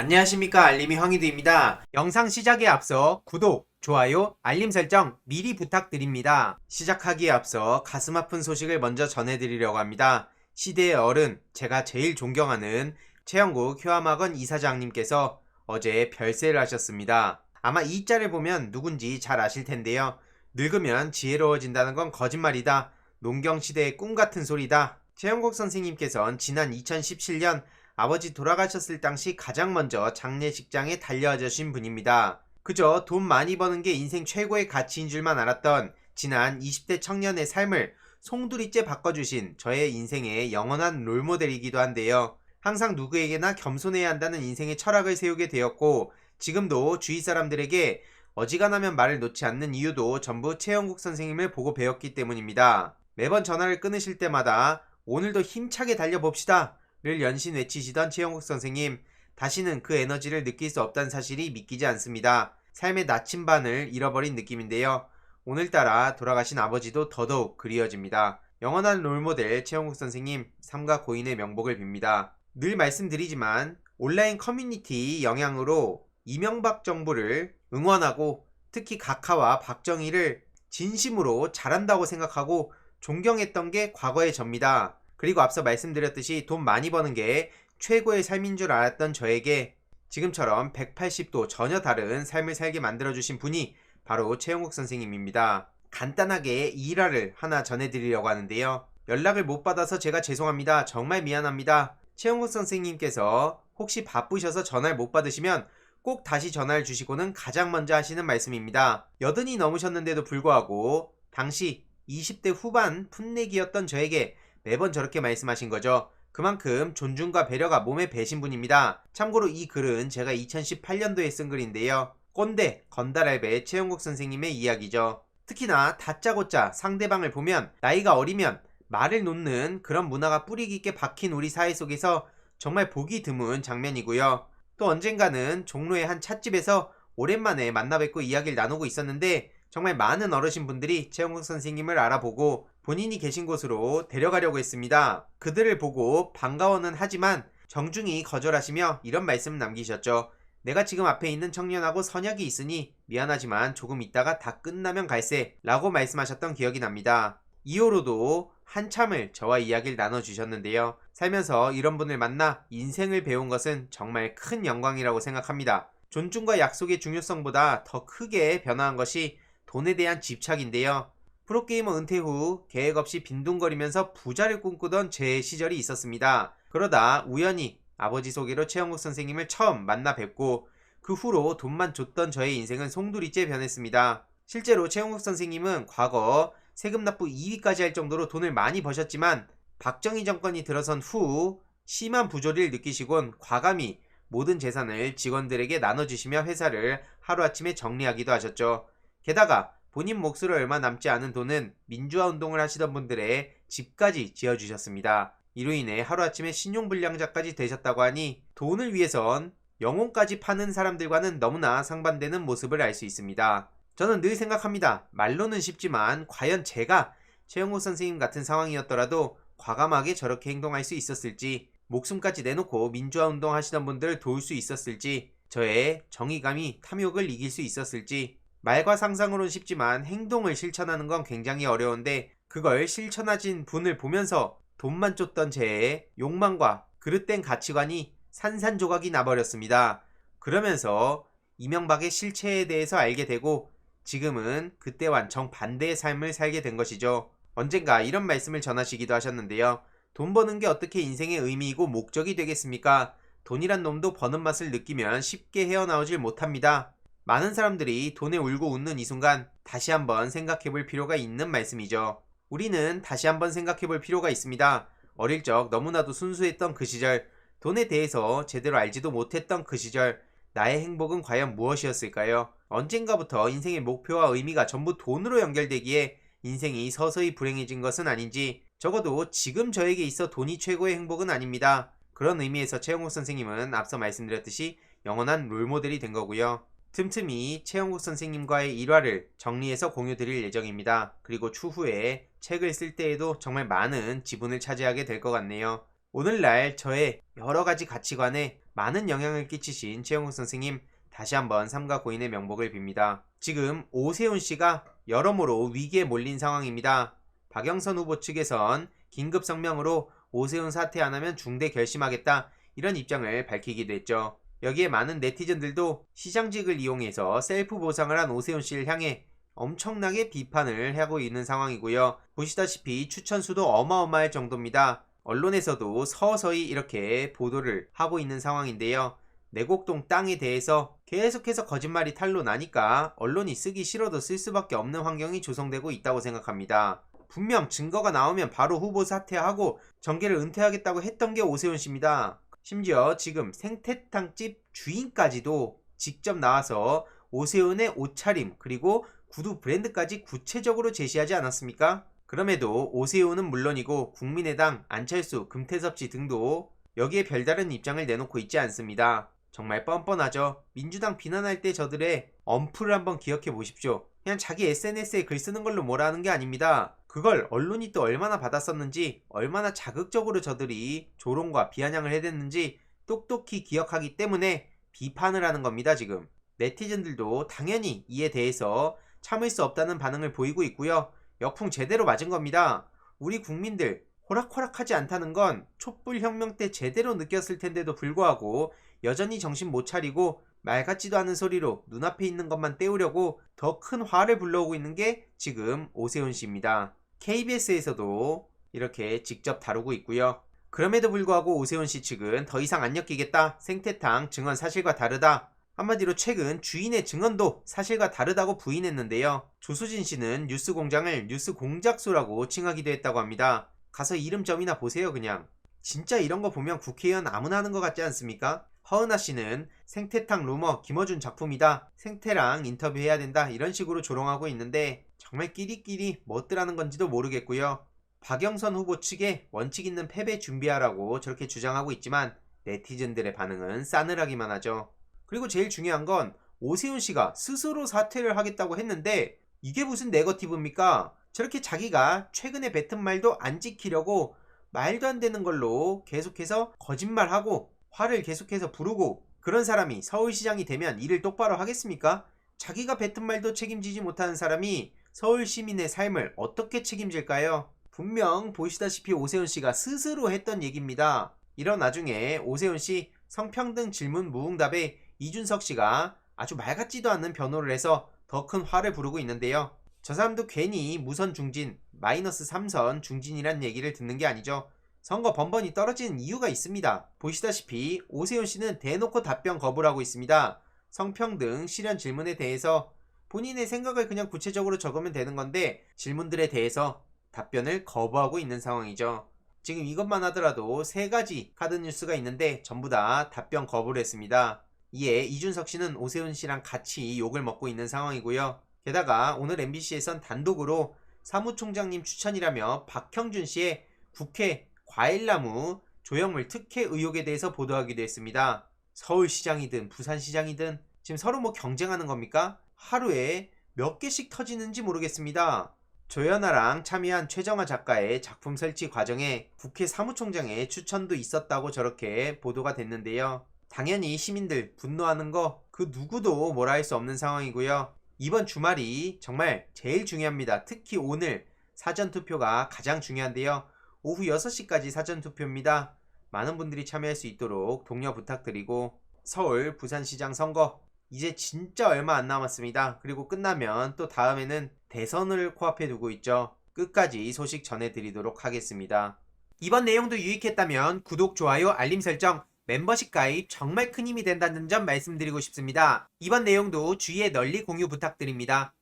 안녕하십니까 알림이 황희두입니다. 영상 시작에 앞서 구독, 좋아요, 알림 설정 미리 부탁드립니다. 시작하기에 앞서 가슴 아픈 소식을 먼저 전해드리려고 합니다. 시대의 어른, 제가 제일 존경하는 최영국 효암학원 이사장님께서 어제 별세를 하셨습니다. 아마 이 자를 보면 누군지 잘 아실 텐데요. 늙으면 지혜로워진다는 건 거짓말이다. 농경시대의 꿈 같은 소리다. 최영국 선생님께서는 지난 2017년 아버지 돌아가셨을 당시 가장 먼저 장례식장에 달려주신 분입니다. 그저 돈 많이 버는 게 인생 최고의 가치인 줄만 알았던 지난 20대 청년의 삶을 송두리째 바꿔주신 저의 인생의 영원한 롤모델이기도 한데요. 항상 누구에게나 겸손해야 한다는 인생의 철학을 세우게 되었고 지금도 주위 사람들에게 어지간하면 말을 놓지 않는 이유도 전부 최영국 선생님을 보고 배웠기 때문입니다. 매번 전화를 끊으실 때마다 오늘도 힘차게 달려봅시다. 를 연신 외치시던 최영국 선생님, 다시는 그 에너지를 느낄 수 없다는 사실이 믿기지 않습니다. 삶의 나침반을 잃어버린 느낌인데요. 오늘따라 돌아가신 아버지도 더더욱 그리워집니다. 영원한 롤모델 최영국 선생님, 삼가 고인의 명복을 빕니다. 늘 말씀드리지만 온라인 커뮤니티 영향으로 이명박 정부를 응원하고 특히 각하와 박정희를 진심으로 잘한다고 생각하고 존경했던 게 과거의 접니다. 그리고 앞서 말씀드렸듯이 돈 많이 버는 게 최고의 삶인 줄 알았던 저에게 지금처럼 180도 전혀 다른 삶을 살게 만들어주신 분이 바로 최영국 선생님입니다. 간단하게 일화를 하나 전해드리려고 하는데요. 연락을 못 받아서 제가 죄송합니다. 정말 미안합니다. 최영국 선생님께서 혹시 바쁘셔서 전화를 못 받으시면 꼭 다시 전화를 주시고는 가장 먼저 하시는 말씀입니다. 여든이 넘으셨는데도 불구하고 당시 20대 후반 풋내기였던 저에게 매번 저렇게 말씀하신 거죠. 그만큼 존중과 배려가 몸에 배신 분입니다. 참고로 이 글은 제가 2018년도에 쓴 글인데요. 꼰대, 건달알배 최영국 선생님의 이야기죠. 특히나 다짜고짜 상대방을 보면 나이가 어리면 말을 놓는 그런 문화가 뿌리 깊게 박힌 우리 사회 속에서 정말 보기 드문 장면이고요. 또 언젠가는 종로의 한 찻집에서 오랜만에 만나 뵙고 이야기를 나누고 있었는데 정말 많은 어르신분들이 최영국 선생님을 알아보고 본인이 계신 곳으로 데려가려고 했습니다. 그들을 보고 반가워는 하지만 정중히 거절하시며 이런 말씀을 남기셨죠. 내가 지금 앞에 있는 청년하고 선약이 있으니 미안하지만 조금 있다가 다 끝나면 갈세 라고 말씀하셨던 기억이 납니다. 이후로도 한참을 저와 이야기를 나눠주셨는데요. 살면서 이런 분을 만나 인생을 배운 것은 정말 큰 영광이라고 생각합니다. 존중과 약속의 중요성보다 더 크게 변화한 것이 돈에 대한 집착인데요. 프로게이머 은퇴 후 계획 없이 빈둥거리면서 부자를 꿈꾸던 제 시절이 있었습니다. 그러다 우연히 아버지 소개로 최영국 선생님을 처음 만나 뵙고 그 후로 돈만 줬던 저의 인생은 송두리째 변했습니다. 실제로 최영국 선생님은 과거 세금 납부 2위까지 할 정도로 돈을 많이 버셨지만 박정희 정권이 들어선 후 심한 부조리를 느끼시곤 과감히 모든 재산을 직원들에게 나눠주시며 회사를 하루아침에 정리하기도 하셨죠. 게다가 본인 몫으로 얼마 남지 않은 돈은 민주화 운동을 하시던 분들의 집까지 지어주셨습니다. 이로 인해 하루아침에 신용불량자까지 되셨다고 하니 돈을 위해선 영혼까지 파는 사람들과는 너무나 상반되는 모습을 알 수 있습니다. 저는 늘 생각합니다. 말로는 쉽지만 과연 제가 최영호 선생님 같은 상황이었더라도 과감하게 저렇게 행동할 수 있었을지 목숨까지 내놓고 민주화 운동 하시던 분들을 도울 수 있었을지 저의 정의감이 탐욕을 이길 수 있었을지 말과 상상으로는 쉽지만 행동을 실천하는 건 굉장히 어려운데 그걸 실천하신 분을 보면서 돈만 쫓던 제 욕망과 그릇된 가치관이 산산조각이 나버렸습니다. 그러면서 이명박의 실체에 대해서 알게 되고 지금은 그때와는 정반대의 삶을 살게 된 것이죠. 언젠가 이런 말씀을 전하시기도 하셨는데요. 돈 버는 게 어떻게 인생의 의미이고 목적이 되겠습니까? 돈이란 놈도 버는 맛을 느끼면 쉽게 헤어나오질 못합니다. 많은 사람들이 돈에 울고 웃는 이 순간 다시 한번 생각해 볼 필요가 있는 말씀이죠. 우리는 다시 한번 생각해 볼 필요가 있습니다. 어릴 적 너무나도 순수했던 그 시절, 돈에 대해서 제대로 알지도 못했던 그 시절, 나의 행복은 과연 무엇이었을까요? 언젠가부터 인생의 목표와 의미가 전부 돈으로 연결되기에 인생이 서서히 불행해진 것은 아닌지 적어도 지금 저에게 있어 돈이 최고의 행복은 아닙니다. 그런 의미에서 최영국 선생님은 앞서 말씀드렸듯이 영원한 롤모델이 된 거고요. 틈틈이 최영국 선생님과의 일화를 정리해서 공유 드릴 예정입니다. 그리고 추후에 책을 쓸 때에도 정말 많은 지분을 차지하게 될 것 같네요. 오늘날 저의 여러 가지 가치관에 많은 영향을 끼치신 최영국 선생님 다시 한번 삼가 고인의 명복을 빕니다. 지금 오세훈 씨가 여러모로 위기에 몰린 상황입니다. 박영선 후보 측에선 긴급 성명으로 오세훈 사퇴 안 하면 중대 결심하겠다 이런 입장을 밝히기도 했죠. 여기에 많은 네티즌들도 시장직을 이용해서 셀프 보상을 한 오세훈 씨를 향해 엄청나게 비판을 하고 있는 상황이고요. 보시다시피 추천수도 어마어마할 정도입니다. 언론에서도 서서히 이렇게 보도를 하고 있는 상황인데요. 내곡동 땅에 대해서 계속해서 거짓말이 탄로 나니까 언론이 쓰기 싫어도 쓸 수밖에 없는 환경이 조성되고 있다고 생각합니다. 분명 증거가 나오면 바로 후보 사퇴하고 정계를 은퇴하겠다고 했던 게 오세훈 씨입니다. 심지어 지금 생태탕집 주인까지도 직접 나와서 오세훈의 옷차림 그리고 구두 브랜드까지 구체적으로 제시하지 않았습니까? 그럼에도 오세훈은 물론이고 국민의당, 안철수, 금태섭지 등도 여기에 별다른 입장을 내놓고 있지 않습니다. 정말 뻔뻔하죠. 민주당 비난할 때 저들의 엄프를 한번 기억해 보십시오. 그냥 자기 SNS에 글 쓰는 걸로 뭐라 하는 게 아닙니다. 그걸 언론이 또 얼마나 받았었는지, 얼마나 자극적으로 저들이 조롱과 비아냥을 해댔는지 똑똑히 기억하기 때문에 비판을 하는 겁니다, 지금. 네티즌들도 당연히 이에 대해서 참을 수 없다는 반응을 보이고 있고요. 역풍 제대로 맞은 겁니다. 우리 국민들 호락호락하지 않다는 건 촛불 혁명 때 제대로 느꼈을 텐데도 불구하고 여전히 정신 못 차리고 말 같지도 않은 소리로 눈앞에 있는 것만 때우려고 더 큰 화를 불러오고 있는 게 지금 오세훈 씨입니다. KBS에서도 이렇게 직접 다루고 있고요. 그럼에도 불구하고 오세훈 씨 측은 더 이상 안 엮이겠다. 생태탕 증언 사실과 다르다. 한마디로 최근 주인의 증언도 사실과 다르다고 부인했는데요. 조수진 씨는 뉴스 공장을 뉴스 공작소라고 칭하기도 했다고 합니다. 가서 이름점이나 보세요, 그냥. 진짜 이런 거 보면 국회의원 아무나 하는 것 같지 않습니까? 허은하 씨는 생태탕 루머 김어준 작품이다. 생태랑 인터뷰해야 된다. 이런 식으로 조롱하고 있는데 정말 끼리끼리 뭐뜨라는 건지도 모르겠고요. 박영선 후보 측에 원칙 있는 패배 준비하라고 저렇게 주장하고 있지만 네티즌들의 반응은 싸늘하기만 하죠. 그리고 제일 중요한 건 오세훈 씨가 스스로 사퇴를 하겠다고 했는데 이게 무슨 네거티브입니까? 저렇게 자기가 최근에 뱉은 말도 안 지키려고 말도 안 되는 걸로 계속해서 거짓말하고 화를 계속해서 부르고 그런 사람이 서울시장이 되면 일을 똑바로 하겠습니까? 자기가 뱉은 말도 책임지지 못하는 사람이 서울 시민의 삶을 어떻게 책임질까요? 분명 보시다시피 오세훈 씨가 스스로 했던 얘기입니다. 이런 나중에 오세훈 씨 성평등 질문 무응답에 이준석 씨가 아주 말 같지도 않은 변호를 해서 더 큰 화를 부르고 있는데요. 저 사람도 괜히 무선 중진, 마이너스 3선 중진이란 얘기를 듣는 게 아니죠. 선거 번번이 떨어지는 이유가 있습니다. 보시다시피 오세훈 씨는 대놓고 답변 거부를 하고 있습니다. 성평등 실현 질문에 대해서 본인의 생각을 그냥 구체적으로 적으면 되는 건데 질문들에 대해서 답변을 거부하고 있는 상황이죠. 지금 이것만 하더라도 세 가지 카드 뉴스가 있는데 전부 다 답변 거부를 했습니다. 이에 이준석 씨는 오세훈 씨랑 같이 욕을 먹고 있는 상황이고요. 게다가 오늘 MBC에선 단독으로 사무총장님 추천이라며 박형준 씨의 국회 과일나무 조형물 특혜 의혹에 대해서 보도하기도 했습니다. 서울시장이든 부산시장이든 지금 서로 뭐 경쟁하는 겁니까? 하루에 몇 개씩 터지는지 모르겠습니다. 조연아랑 참여한 최정아 작가의 작품 설치 과정에 국회 사무총장의 추천도 있었다고 저렇게 보도가 됐는데요. 당연히 시민들 분노하는 거 그 누구도 뭐라 할 수 없는 상황이고요. 이번 주말이 정말 제일 중요합니다. 특히 오늘 사전투표가 가장 중요한데요. 오후 6시까지 사전투표입니다. 많은 분들이 참여할 수 있도록 독려 부탁드리고 서울 부산시장 선거 이제 진짜 얼마 안 남았습니다. 그리고 끝나면 또 다음에는 대선을 코앞에 두고 있죠. 끝까지 소식 전해드리도록 하겠습니다. 이번 내용도 유익했다면 구독, 좋아요, 알림 설정, 멤버십 가입 정말 큰 힘이 된다는 점 말씀드리고 싶습니다. 이번 내용도 주위에 널리 공유 부탁드립니다.